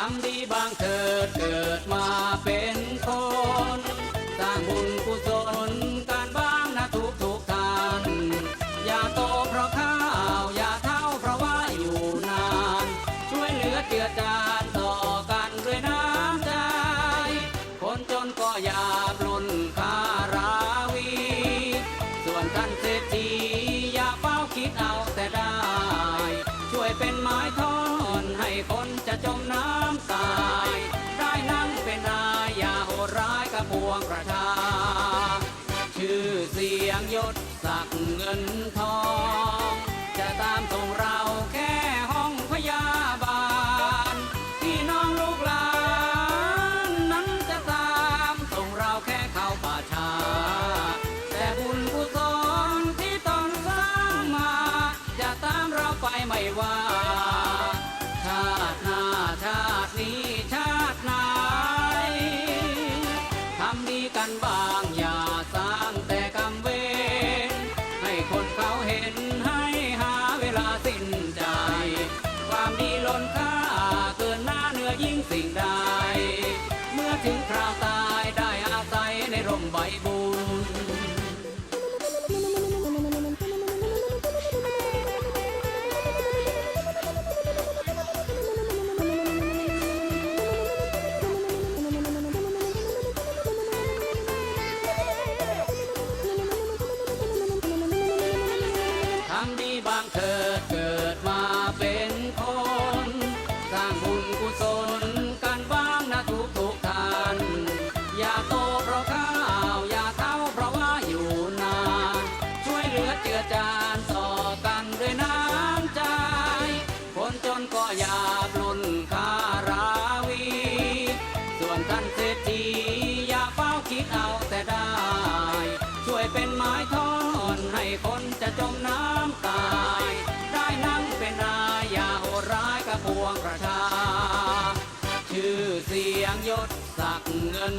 ทำดีบางเถิดเกิดมาเป็นคน สร้างบุญกุ บางเธอเกิด ยงยศสักเงิน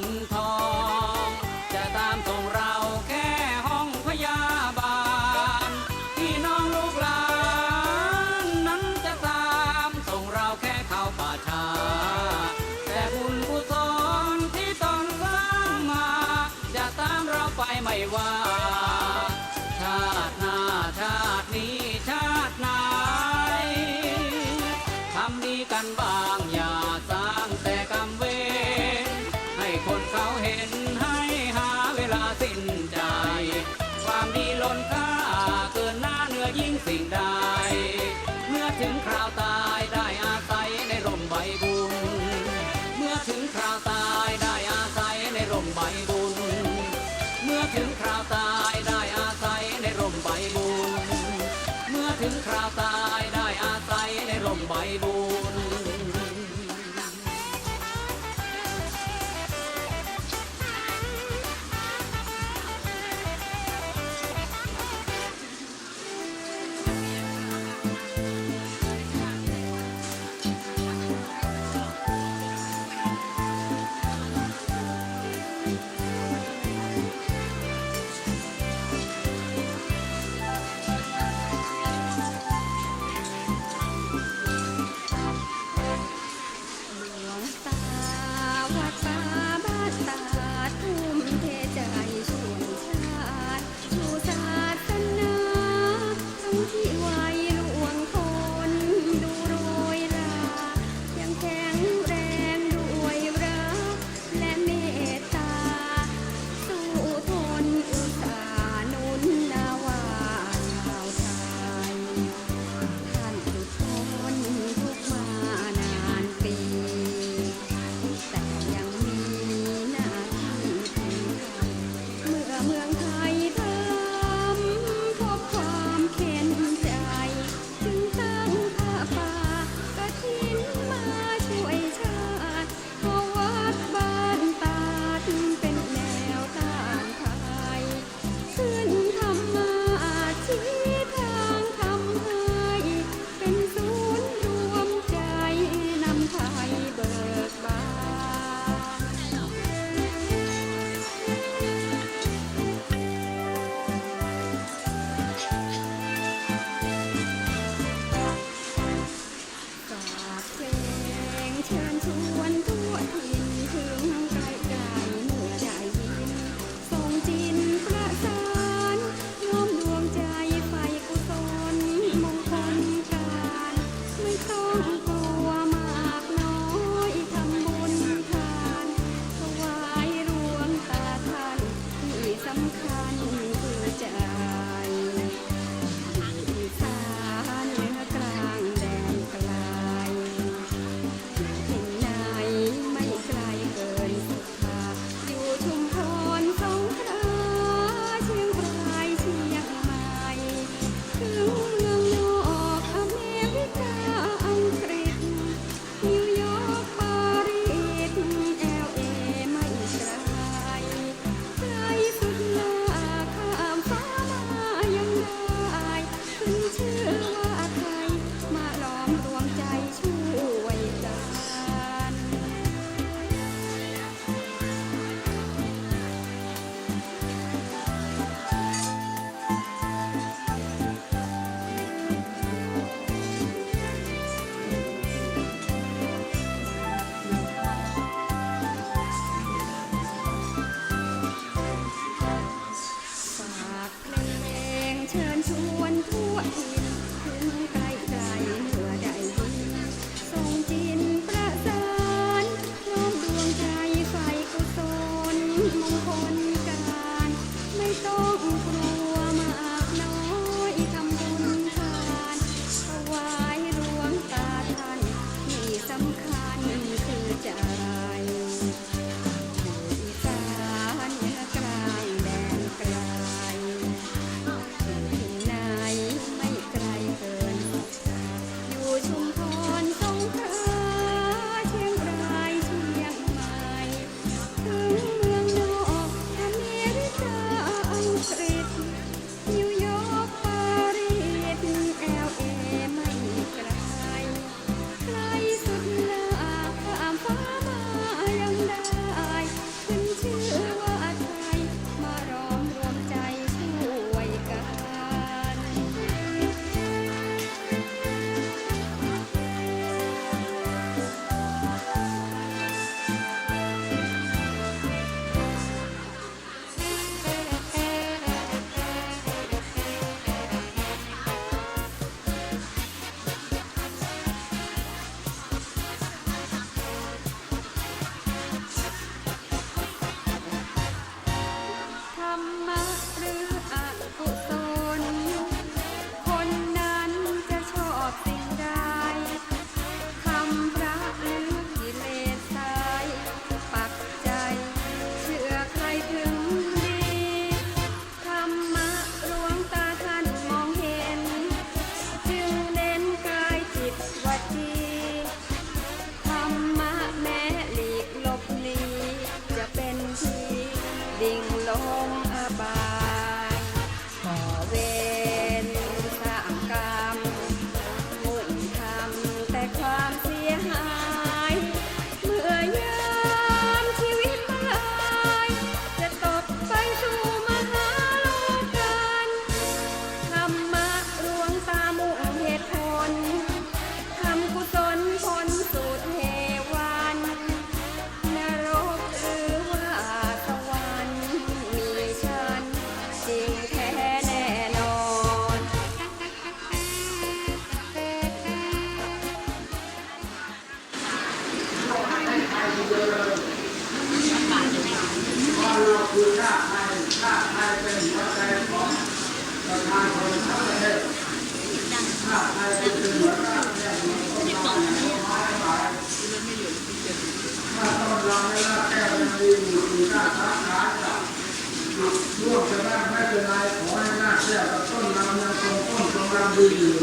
คือ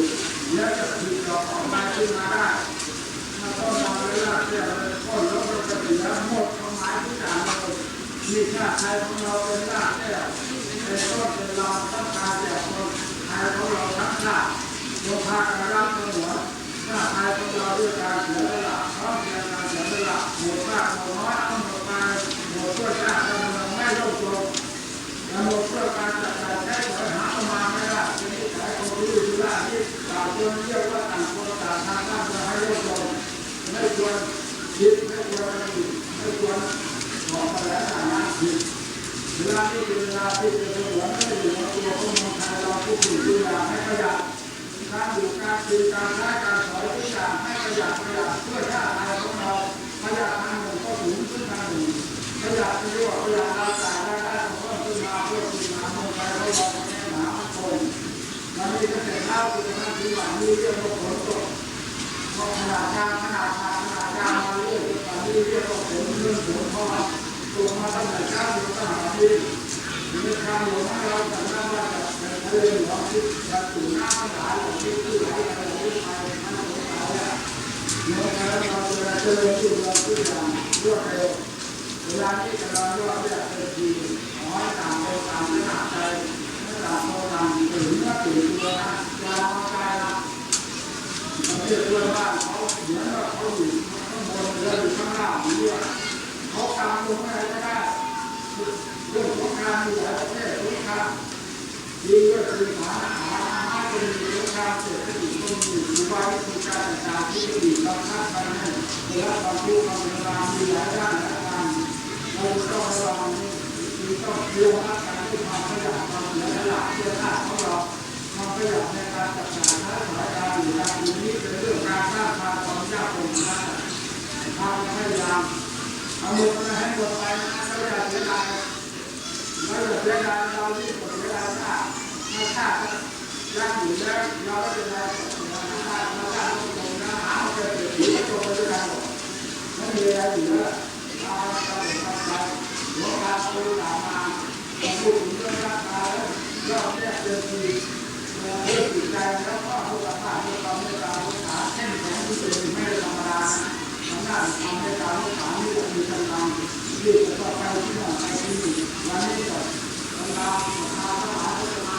แล้วจะคือเรออกมาขึ้นมาได้เราต้องนอนเวลาเสียเลยคนรถเราจะเแลือหมดความหมายทุกอย่างเรานี่ชาติไทยของเราเป็นราเแก้ยเป็นต้นเป็นลำต้องการแจกคนไทยของเราทั้งชาติโาภาการรับหัวชาติไทยของเราด้วยการเสียเวลาเพราะมีการเสียเวลาหมดมากหมดน้อยต้องหมดไปหมดตัวชาติเราไม่ล่มจมและหมดเพื่อการจัดการใช้ปัญหาประมาณ ดเร็วเวลาที่กำลังรอดเนี่ยเป็นทีขอให้ต่างคนต่างไม่หนักใจไม่ต่างคนต่างตื่น เมื่อตื่นตัวนะอย่าเอาใจนะมันเรียกเพื่อนบ้าเขาเหมือว่าเขาอยู่ข้างบนเรืออยู่ข้างล่างอยู่เนี่ยเขาตามลงอะไรก็ได้เรื่องสงครามอยู่หลายประเทศสงครามดีก็คือหาหาหาคนมีสงครามเรษฐกิจก็มีอุบายวิธีการต่างๆที่ดีเราคาดไปให้เวลาความรู้ความเวลามีหลายด้านหลายทางเราต้องระวังมีต้องเรียกว่าการที่ความขยันความเหนือหลักเพื่อหน้าของเราความขยันในการจัดการค้าขายการอยู่การอยู่นี้เป็นเรื่องการสร้างความความยากลำบากความพยายามเอาเงินมาให้หมดไปนะไม่อยากเสียดายไม่อยากเสียดายเราที่หมดเวลาชาติยากอยู่แล้วลานชาติ เราชาติต้องลงนะหาเงินเดือนหรือตัวไปด้วยกันหมดไม่มีอะไรอยู่แล้วเรารราเราหลวงตาเขาถามมาผมพูดถึงเรื่องร่างกายแล้วยอดเนี่ยเดินทีเรื่องจิตใจแล้วก็ผู้ประกาศด้วยความเมตตาลูกหาเข้มแข็งที่สุดไม่ได้ธรรมดาทางด้านความเมตตาลูกหานี่มีกำลังที่จะต่อไปที่หนึ่งไหนึ่งวันนี้ก็บรรดาศรัทธาทั้งหลายก็จะมาหาที่ต่างๆข้าวต่างๆรวมวันที่ว่างพอเราจะไปดูแลทั้งหลางเราต้องมาว่าแต่สอนว่าไปหาอะไรคนก็เต้นหมดไปไปแล้วกลับมาเหนื่อยว่าที่ว่าถ้าเกิดว่างในตรงนั้นที่ว่าเราตัดก็อยู่เราบ้านเลยก็ไปที่นั่นไปที่ถ้าร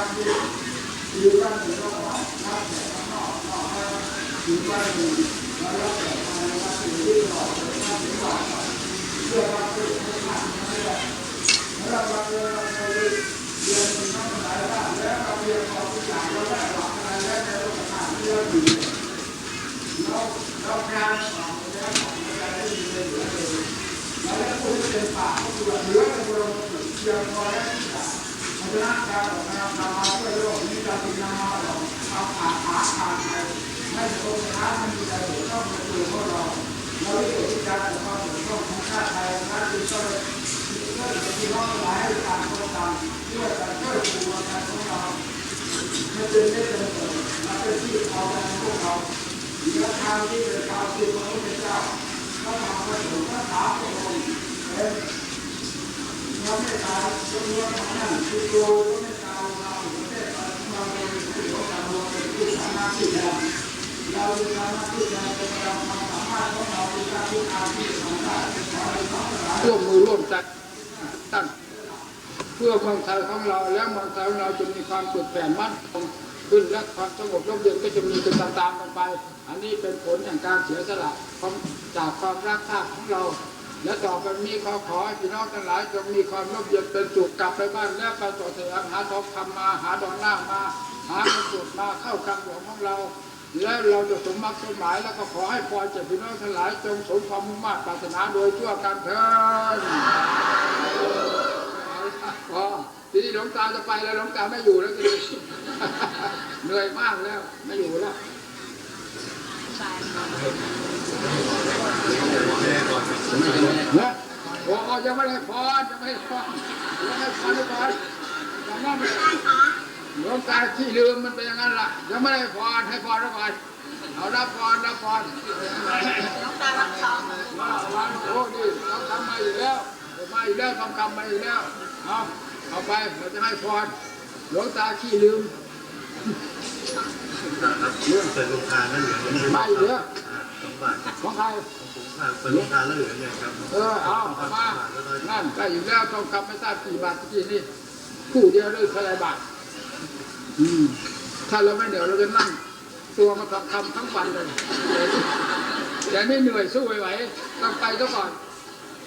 ามาในวัดที่อยู่บ้านหนึ่งก็ขอรับแต่ข้างนอกนอกให้อยู่บ้านหนึ่งแล้วรับแต่ภายในวัดที่ที่หล่อเลยว่าถึงหล่อเพื่อความสุขให้ผ่านมาได้แล้วเราเรียนเราเรียเรียนถึงน้องหลายด้านแล้วเราเรียนของทุกอย่างเราได้หลักอะไรแล้วในโลกฐานที่เราอยู่เราเราพยายามสอนแล้วของเรได้ดีเลยเหลือเลยเราได้พูดให้เป็นปาก็คือเหลือเป็นเราเพียงพอแล้วที่จะเพราะฉะนั้นการ ไปไม่ใช่องค์พระมันมีใจเห็นต้องเป็นตัวของเราเราได้เกิดที่การปกครองของของชาติไทยนะคือช่วยช่วยพี่น้องหลายต่างคนต่างช่วยกันช่วยครูอาจารย์ของเราให้เป็นได้เป็นผลมาเป็นที่เอากันพวกเราเนื้อทาที่เป็นทาที่พระพุทธเจ้าพระธรรมพระสงฆ์พระสาวกองค์เป็นเราไม่ตายจนวันนั้นคือโยไม่ตา สามารถที่จะเรามีการที่จะเป็นเราความสามารถของเราในการที่ทำที่ทำได้ขอให้น้องทั้งหลาร่วมมือร่วมใจตั้งเพื่อเมืองไทยของเราและเมืองไทยของเราจะมีความสุขแผ่มั่นคงขึ้นและความสงบร่มเย็นก็จะมีเป็นตามๆกันไป อันนี้เป็นผลแห่งการเสียสละจากความรักชาติของเราและต่อไปนี้ขอขอพี่น้องทั้งหลายจงมีความร่มเย็นเป็นสุขกลับไปบ้านและไปต่อแสวงหาทองคำมาหาดอนหน้ามา หาเงินสดมาเข้ากำหลวงของเรา แล้วเราจะสมมักสมหมายแล้วก็ขอให้พรจากพี่น้องทั้งหลายจงสมความมุ่งมั่นปรารถนาโดยทั่วกันเถิดพอทีนี้หลวงตาจะไปแล้วหลวงตาไม่อยู่แล้วทีนี้เหนื่อยมากแล้วไม่อยู่แล้วนะโอ้ยังไม่ได้พรยังไม่ได้พรยังไม่ได้พรทุกคนอย่างนั้น หลวงตาที่ลืมมันเป็นอย่างนั้นล่ะยังไม่ได้พรให้พรแล้วก่อนเอารับพรรับพรน้องตารับทองว่าวันโอ้นี่ต้องทำมาอีกแล้วมาอีกแล้วต้องทำมาอีกแล้วเอาเอาไปเราจะให้พรหลวงตาขี้ลืมเรื่องเปิดโรงทานแล้วเหลือเงินมาอีกแล้วสองบาทของใครผมผ่านเปิดโรงทานแล้วเหลือเงินครับเออเอาเอามานั่นได้อีกแล้วต้องทำไม่ทราบกี่บาทกี่นี่คู่เดียวเลยเท่าไหรบาทอืม ถ้าเราไม่เหนื่อยเราจะนั่งตัวมาทำทำทั้งวันเลยแต่นี่เหนื่อยสู้ไม่ไหวต้องไปซะก่อน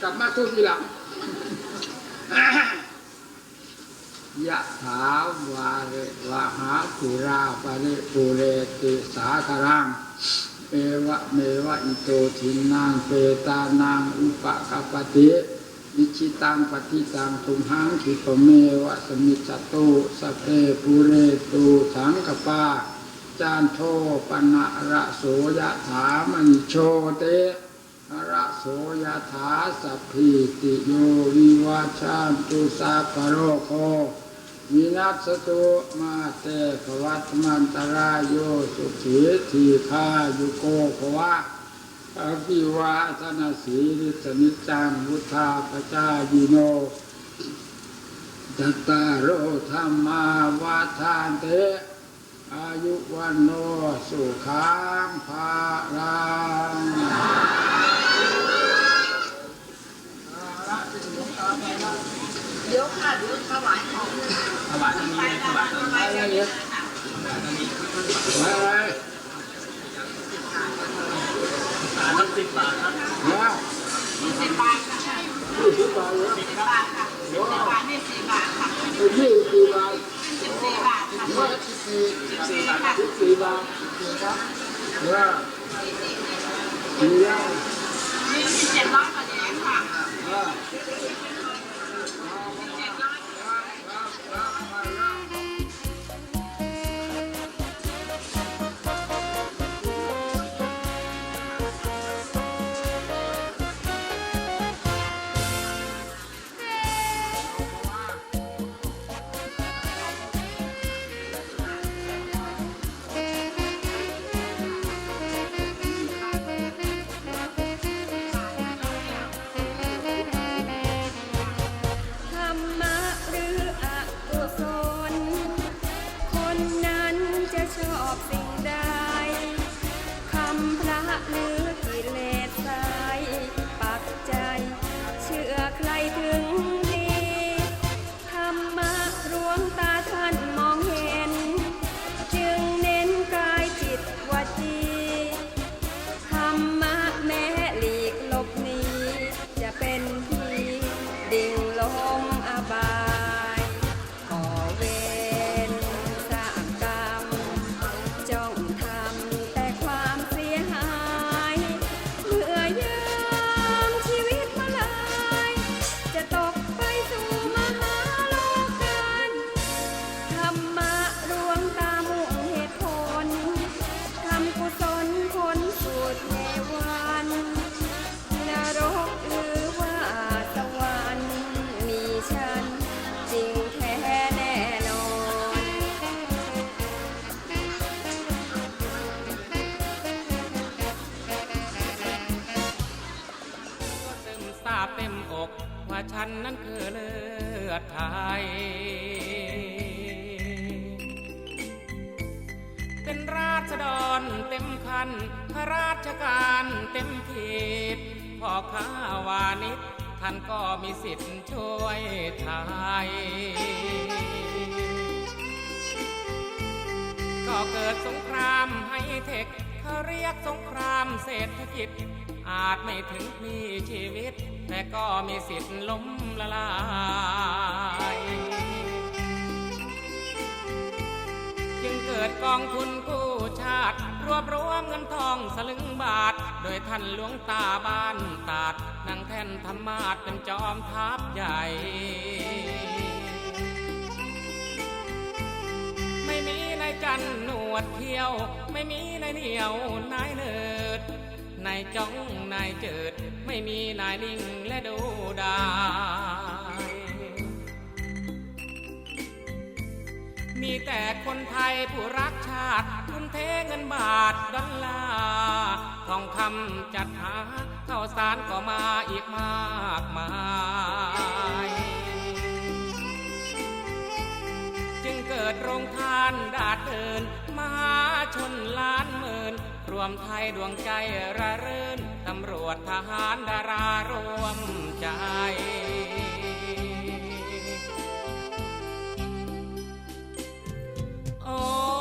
กลับมาสู้ทีหลังยะถาวาเรวะหาปุราปะริปุเรติสาคารังเอวะเมวะอิโตทินังเปตานังอุปกปติ วิชิตังปฏิตังทุมหังคิปเมวะสมิจจตุสเพปุเรตุสังกปา จานโทปนะระโสยะถามณิโชเตระโสยะถาสัพพิติโยวิวัชชันตุสัพพะโรโควินัสตุมาเตภวัตมันตรายโยสุขีทีฆายุโกภวะ อภิวาทนาสีริสนิจจังวุธาปจายิโนจัตตารโอธรรมาวาทานเตอายุวันโนสุขังภาลังเดี๋ยวค่ะเดี๋ยวถวายของถวายตรงนี้ถวายตรงนี้ไปเยอะไป อะไรสารต้องสิบบาทครับแล้วสิบบาทค่ะยี่สิบบาทเหรอสิบบาทค่ะสิบบาทนี่สี่บาทค่ะยี่สิบบาทสิบสี่บาทค่ะสิบสี่สิบสี่ค่ะสิบสี่บาทครับแล้วมีแล้วมีสิบเจ็ดร้อยกว่าเหรียญค่ะอ่าเอข้าวานิชท่านก็มีสิทธิ์ช่วยไทย ก็เกิดสงครามไฮเทคเขาเรียกสงครามเศรษฐกิจ อาจไม่ถึงพลีชีวิต แต่ก็มีสิทธิ์ล้มละลายจึงเกิดกองทุนกู้ชาติ รวบรวมเงินทองสลึงบาท โดยท่านหลวงตาบ้านตาดนั่งแท่นธรรมาสเป็นจอมทัพใหญ่ ไม่มีนายจันหนวดเขี้ยว ไม่มีนายเหนียวนายเนิดนายจ้องนายเจิด ไม่มีนายนิ่งและดูดา มีแต่คนไทยผู้รักชาติ ทุ่มเทเงินบาทดอลลาร์ทองคำจัดหาข้าวสารก็มาอีกมากมายจึงเกิดโรงทานดาดเดินมหาชนล้านหมื่นรวมไทยดวงใจระเรินตำรวจทหารดารารวมใจ Oh.